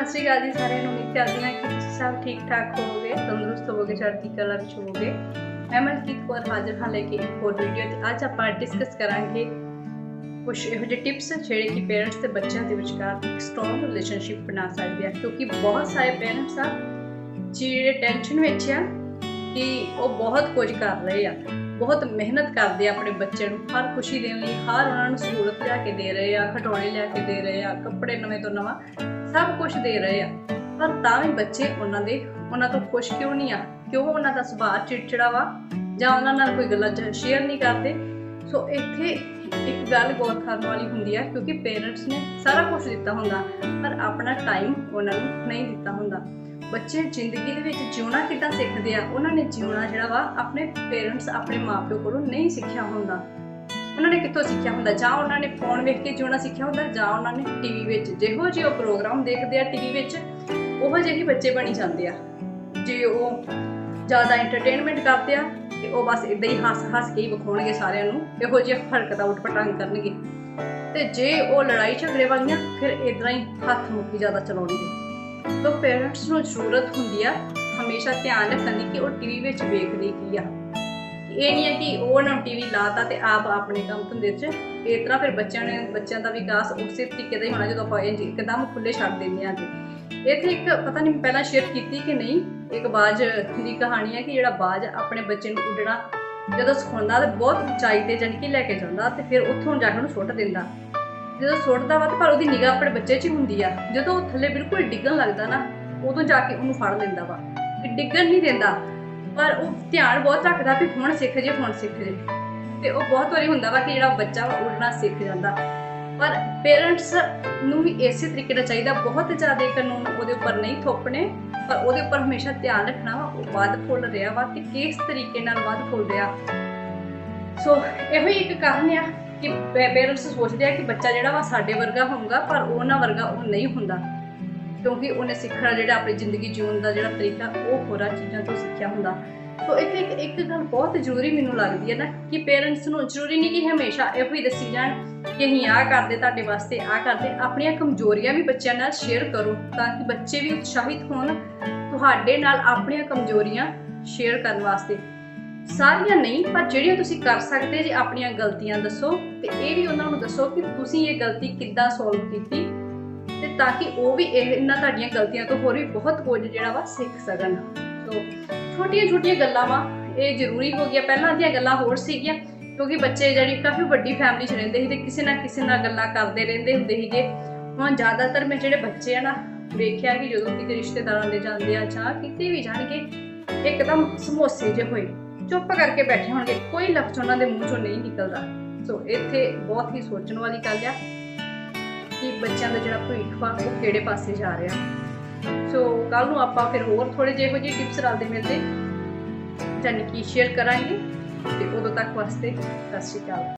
ਸਤਿ ਸ਼੍ਰੀ ਅਕਾਲ ਜੀ ਸਾਰਿਆਂ ਨੂੰ, ਉਮੀਦ ਕਰਦੀ ਹਾਂ ਕਿ ਤੁਸੀਂ ਸਭ ਠੀਕ ਠਾਕ ਹੋਵੋਗੇ, ਤੰਦਰੁਸਤ ਹੋਵੋਗੇ, ਚੜ੍ਹਦੀ ਕਲਾ ਵਿੱਚ ਹੋਵੋਗੇ। ਮੈਂ ਮਨਕੀਤ ਕੌਰ ਹਾਜ਼ਰ ਹਾਂ ਲੈ ਕੇ ਇੱਕ ਹੋਰ ਵੀਡੀਓ ਤੇ। ਅੱਜ ਆਪਾਂ ਡਿਸਕਸ ਕਰਾਂਗੇ ਕੁਝ ਇਹੋ ਜਿਹੇ ਟਿਪਸ ਜਿਹੜੇ ਕਿ ਪੇਰੈਂਟਸ ਤੇ ਬੱਚਿਆਂ ਦੇ ਵਿਚਕਾਰ ਇੱਕ ਸਟਰੋਂਗ ਰਿਲੇਸ਼ਨਸ਼ਿਪ ਬਣਾ ਸਕਦੇ ਆ। ਕਿਉਂਕਿ ਬਹੁਤ ਸਾਰੇ ਪੇਰੈਂਟਸ ਆ ਜਿਹੜੇ ਟੈਨਸ਼ਨ ਵਿੱਚ ਆ ਕਿ ਉਹ ਬਹੁਤ ਕੁਝ ਕਰ ਰਹੇ ਆ। ਬਹੁਤ ਮਿਹਨਤ ਕਰਦੇ ਆ ਆਪਣੇ ਬੱਚੇ ਨੂੰ, ਹਰ ਖੁਸ਼ੀ ਦੇਣ ਲਈ, ਹਰ ਉਹਨਾਂ ਨੂੰ ਸਹੂਲਤ ਲਿਆ ਕੇ ਦੇ ਰਹੇ ਆ, ਖਿਡੌਣੇ ਲਿਆ ਕੇ ਦੇ ਰਹੇ ਆ, ਕੱਪੜੇ ਨਵੇਂ ਤੋਂ ਨਵਾਂ, ਸਭ ਕੁਝ ਦੇ ਰਹੇ ਆ। ਪਰ ਤਾਂ ਵੀ ਬੱਚੇ ਉਹਨਾਂ ਦੇ, ਉਹਨਾਂ ਤੋਂ ਖੁਸ਼ ਕਿਉਂ ਨਹੀਂ ਆ? ਕਿਉਂ ਉਹਨਾਂ ਦਾ ਸੁਭਾਅ ਚਿੜਚਿੜਾ ਵਾ? ਜਾਂ ਉਹਨਾਂ ਨਾਲ ਕੋਈ ਗੱਲਾਂ ਸ਼ੇਅਰ ਨਹੀਂ ਕਰਦੇ? ਸੋ ਇੱਥੇ ਇੱਕ ਗੱਲ ਗੌਰ ਕਰਨ ਵਾਲੀ ਹੁੰਦੀ ਆ, ਕਿਉਂਕਿ ਪੇਰੈਂਟਸ ਨੇ ਸਾਰਾ ਕੁਝ ਦਿੱਤਾ ਹੁੰਦਾ, ਪਰ ਆਪਣਾ ਟਾਈਮ ਉਹਨਾਂ ਨੂੰ ਨਹੀਂ ਦਿੱਤਾ ਹੁੰਦਾ। ਬੱਚੇ ਜ਼ਿੰਦਗੀ ਦੇ ਵਿੱਚ ਜਿਉਣਾ ਕਿੱਦਾਂ ਸਿੱਖਦੇ ਆ, ਉਹਨਾਂ ਨੇ ਜਿਉਣਾ ਜਿਹੜਾ ਵਾ ਆਪਣੇ ਪੇਰੈਂਟਸ ਆਪਣੇ ਮਾਪਿਓ ਕੋਲੋਂ ਨਹੀਂ ਸਿੱਖਿਆ ਹੁੰਦਾ। ਉਹਨਾਂ ਨੇ ਕਿੱਥੋਂ ਸਿੱਖਿਆ ਹੁੰਦਾ? ਜਾਂ ਉਹਨਾਂ ਨੇ ਫੋਨ ਵੇਖ ਕੇ ਜਿਉਣਾ ਸਿੱਖਿਆ ਹੁੰਦਾ, ਜਾਂ ਉਹਨਾਂ ਨੇ ਟੀਵੀ ਵਿੱਚ ਜਿਹੋ ਜਿਹੇ ਉਹ ਪ੍ਰੋਗਰਾਮ ਦੇਖਦੇ ਆ ਟੀਵੀ ਵਿੱਚ ਉਹੋ ਜਿਹੇ ਹੀ ਬੱਚੇ ਬਣੀ ਜਾਂਦੇ ਆ। ਜੇ ਉਹ ਜ਼ਿਆਦਾ ਐਂਟਰਟੇਨਮੈਂਟ ਕਰਦੇ ਆ, ਤੇ ਉਹ ਬਸ ਇਦਾਂ ਹੀ ਹੱਸ ਹੱਸ ਕੇ ਹੀ ਵਿਖਾਉਣਗੇ ਸਾਰਿਆਂ ਨੂੰ, ਇਹੋ ਜਿਹੇ ਹਰਕਤਾਂ ਉਟਪਟਾਂਗ ਕਰਨਗੇ। ਤੇ ਜੇ ਉਹ ਲੜਾਈ ਝਗੜੇ ਵਾਲੀਆਂ, ਫਿਰ ਇਦਾਂ ਹੀ ਹੱਥ ਮੁੱਕੀ ਜ਼ਿਆਦਾ ਚਲਾਉਣਗੇ। ਤਾਂ ਪੇਰੈਂਟਸ ਨੂੰ ਜ਼ਰੂਰਤ ਹੁੰਦੀ ਆ ਹਮੇਸ਼ਾ ਧਿਆਨ ਰੱਖਣ ਦੀ ਕਿ ਉਹ ਟੀਵੀ ਵਿੱਚ ਵੇਖਦੇ ਕੀ ਆ। ਇਹ ਨਹੀਂ ਹੈ ਕਿ ਉਹ ਨਾ ਟੀਵੀ ਲਾਤਾ ਤੇ ਆਪ ਆਪਣੇ ਕੰਮ ਧੰਦੇ 'ਚ ਇਸ ਤਰ੍ਹਾਂ ਫਿਰ ਬੱਚਿਆਂ ਨੇ, ਬੱਚਿਆਂ ਦਾ ਵਿਕਾਸ ਉਸੇ ਤਰੀਕੇ ਦਾ ਹੀ ਹੋਣਾ ਜਦੋਂ ਆਪਾਂ ਇਹ ਇੱਕਦਮ ਖੁੱਲੇ ਛੱਡ ਦਿੰਦੇ ਹਾਂ ਤੇ ਇੱਥੇ ਇੱਕ ਪਤਾ ਨਹੀਂ ਪਹਿਲਾਂ ਸ਼ੇਅਰ ਕੀਤੀ ਕਿ ਨਹੀਂ? ਇੱਕ ਬਾਜ ਦੀ ਕਹਾਣੀ ਹੈ ਕਿ ਜਿਹੜਾ ਬਾਜ ਆਪਣੇ ਬੱਚੇ ਨੂੰ ਉੱਡਣਾ ਜਦੋਂ ਸਿਖਾਉਂਦਾ ਤੇ ਬਹੁਤ ਉਚਾਈ ਤੇ ਜਾਣੀ ਕਿ ਲੈ ਕੇ ਜਾਂਦਾ ਤੇ ਫਿਰ ਉੱਥੋਂ ਜਾ ਕੇ ਉਹਨੂੰ ਸੁੱਟ ਦਿੰਦਾ। ਜਦੋਂ ਸੁੱਟਦਾ ਵਾ ਤੇ ਪਰ ਉਹਦੀ ਨਿਗਾਹ ਆਪਣੇ ਬੱਚੇ 'ਚ ਹੀ ਹੁੰਦੀ ਆ। ਜਦੋਂ ਉਹ ਥੱਲੇ ਬਿਲਕੁਲ ਡਿੱਗਣ ਲੱਗਦਾ ਨਾ, ਉਦੋਂ ਜਾ ਕੇ ਉਹਨੂੰ ਫੜ ਲੈਂਦਾ ਵਾ। ਕਿ ਡਿੱਗਣ ਨਹੀਂ ਦਿੰਦਾ। ਪਰ ਉਹ ਧਿਆਨ ਬਹੁਤ ਰੱਖਦਾ ਵੀ ਹੁਣ ਸਿੱਖ ਜੇ, ਹੁਣ ਸਿੱਖ ਜੇ। ਤੇ ਉਹ ਬਹੁਤ ਵਾਰੀ ਹੁੰਦਾ ਵਾ ਕਿ ਜਿਹੜਾ ਬੱਚਾ ਵਾ ਉੱਡਣਾ ਸਿੱਖ ਜਾਂਦਾ। ਪਰ ਪੇਰੈਂਟਸ ਨੂੰ ਵੀ ਇਸੇ ਤਰੀਕੇ ਨਾਲ ਚਾਹੀਦਾ, ਬਹੁਤ ਜ਼ਿਆਦਾ ਕਾਨੂੰਨ ਉਹਦੇ ਉੱਪਰ ਨਹੀਂ ਥੋਪਣੇ। ਪਰ ਉਹਦੇ ਉੱਪਰ ਹਮੇਸ਼ਾ ਧਿਆਨ ਰੱਖਣਾ ਵਾ, ਉਹ ਵੱਧ ਫੁੱਲ ਰਿਹਾ ਵਾ ਤੇ ਕਿਸ ਤਰੀਕੇ ਨਾਲ ਵੱਧ ਫੁੱਲ ਰਿਹਾ। ਸੋ ਇਹੋ ਹੀ ਇੱਕ ਕਾਰਨ ਆ। ਕਿ ਪੇਰੈਂਟਸ ਸੋਚਦੇ ਆ ਕਿ ਬੱਚਾ ਜਿਹੜਾ ਵਾ ਸਾਡੇ ਵਰਗਾ ਹੋਊਗਾ, ਪਰ ਉਹਨਾਂ ਵਰਗਾ ਉਹ ਨਹੀਂ ਹੁੰਦਾ। ਕਿਉਂਕਿ ਉਹਨੇ ਸਿੱਖਣਾ ਜਿਹੜਾ ਆਪਣੀ ਜ਼ਿੰਦਗੀ ਜਿਉਣ ਦਾ ਜਿਹੜਾ ਤਰੀਕਾ, ਉਹ ਹੋਰਾਂ ਚੀਜ਼ਾਂ ਤੋਂ ਸਿੱਖਿਆ ਹੁੰਦਾ। ਸੋ ਇੱਥੇ ਇੱਕ ਇੱਕ ਗੱਲ ਬਹੁਤ ਜ਼ਰੂਰੀ ਮੈਨੂੰ ਲੱਗਦੀ ਹੈ ਨਾ, ਕਿ ਪੇਰੈਂਟਸ ਨੂੰ ਜ਼ਰੂਰੀ ਨਹੀਂ ਕਿ ਹਮੇਸ਼ਾ ਇਹੋ ਹੀ ਦੱਸੀ ਜਾਣ ਕਿ ਅਸੀਂ ਆਹ ਕਰਦੇ, ਤੁਹਾਡੇ ਵਾਸਤੇ ਆਹ ਕਰਦੇ। ਆਪਣੀਆਂ ਕਮਜ਼ੋਰੀਆਂ ਵੀ ਬੱਚਿਆਂ ਨਾਲ ਸ਼ੇਅਰ ਕਰੋ, ਤਾਂ ਕਿ ਬੱਚੇ ਵੀ ਉਤਸ਼ਾਹਿਤ ਹੋਣ, ਤੁਹਾਡੇ ਨਾਲ ਆਪਣੀਆਂ ਕਮਜ਼ੋਰੀਆਂ ਸ਼ੇਅਰ ਕਰਨ ਵਾਸਤੇ। ਸਾਰੀਆਂ ਨਹੀਂ, ਪਰ ਜਿਹੜੀਆਂ ਤੁਸੀਂ ਕਰ ਸਕਦੇ ਜੇ ਆਪਣੀਆਂ ਗਲਤੀਆਂ ਦੱਸੋ, ਤੇ ਇਹ ਵੀ ਉਹਨਾਂ ਨੂੰ ਦੱਸੋ ਕਿ ਤੁਸੀਂ ਇਹ ਗਲਤੀ ਕਿੱਦਾਂ ਸੋਲਵ ਕੀਤੀ ਤੇ ਤਾਂ ਕਿ ਉਹ ਵੀ ਇਹਨਾਂ ਤੁਹਾਡੀਆਂ ਗਲਤੀਆਂ ਤੋਂ ਹੋਰ ਵੀ ਬਹੁਤ ਕੁਝ ਜਿਹੜਾ ਵਾ ਸਿੱਖ ਸਕਣ। ਸੋ, ਛੋਟੀਆਂ ਛੋਟੀਆਂ ਗੱਲਾਂ ਵਾ, ਇਹ ਜ਼ਰੂਰੀ ਹੋ ਗਿਆ ਪਹਿਲਾਂ ਦੀਆਂ ਗੱਲਾਂ ਹੋਰ ਸੀਗੀਆਂ, ਕਿਉਂਕਿ ਬੱਚੇ ਜਿਹੜੀ ਕਾਫੀ ਵੱਡੀ ਫੈਮਿਲੀ 'ਚ ਰਹਿੰਦੇ ਸੀ ਤੇ ਕਿਸੇ ਨਾ ਕਿਸੇ ਨਾਲ ਗੱਲਾਂ ਕਰਦੇ ਰਹਿੰਦੇ ਹੁੰਦੇ ਸੀਗੇ। ਹੁਣ ਜ਼ਿਆਦਾਤਰ ਮੈਂ ਜਿਹੜੇ ਬੱਚੇ ਆ ਨਾ, ਵੇਖਿਆ ਕਿ ਜਦੋਂ ਕਿਤੇ ਰਿਸ਼ਤੇਦਾਰਾਂ ਦੇ ਜਾਂਦੇ ਆ ਜਾਂ ਕਿਤੇ ਵੀ ਜਾਣਗੇ, ਇੱਕਦਮ ਸਮੋਸੇ ਜਿਹੇ ਹੋਏ। ਚੁੱਪ ਕਰਕੇ ਬੈਠੇ ਹੋਣਗੇ। ਕੋਈ ਲਫ਼ਜ਼ ਉਹਨਾਂ ਦੇ ਮੂੰਹ ਚੋਂ ਨਹੀਂ ਨਿਕਲਦਾ। ਸੋ ਇੱਥੇ ਬਹੁਤ ਹੀ ਸੋਚਣ ਵਾਲੀ ਗੱਲ ਆ ਕਿ ਬੱਚਿਆਂ ਦਾ ਜਿਹੜਾ ਭਵਿੱਖ ਵਾ ਉਹ ਕਿਹੜੇ ਪਾਸੇ ਜਾ ਰਿਹਾ। ਸੋ ਕੱਲ ਨੂੰ ਆਪਾਂ ਫਿਰ ਹੋਰ ਥੋੜੇ ਜਿਹੇ ਜਿਹੇ ਟਿਪਸ ਰਲਦੇ ਮਿਲਦੇ। ਜਾਨੀ ਕਿ ਸ਼ੇਅਰ ਕਰਾਂਗੇ। ਤੇ ਉਦੋਂ ਤੱਕ ਵਾਸਤੇ ਸਤਿ ਸ਼੍ਰੀ ਅਕਾਲ।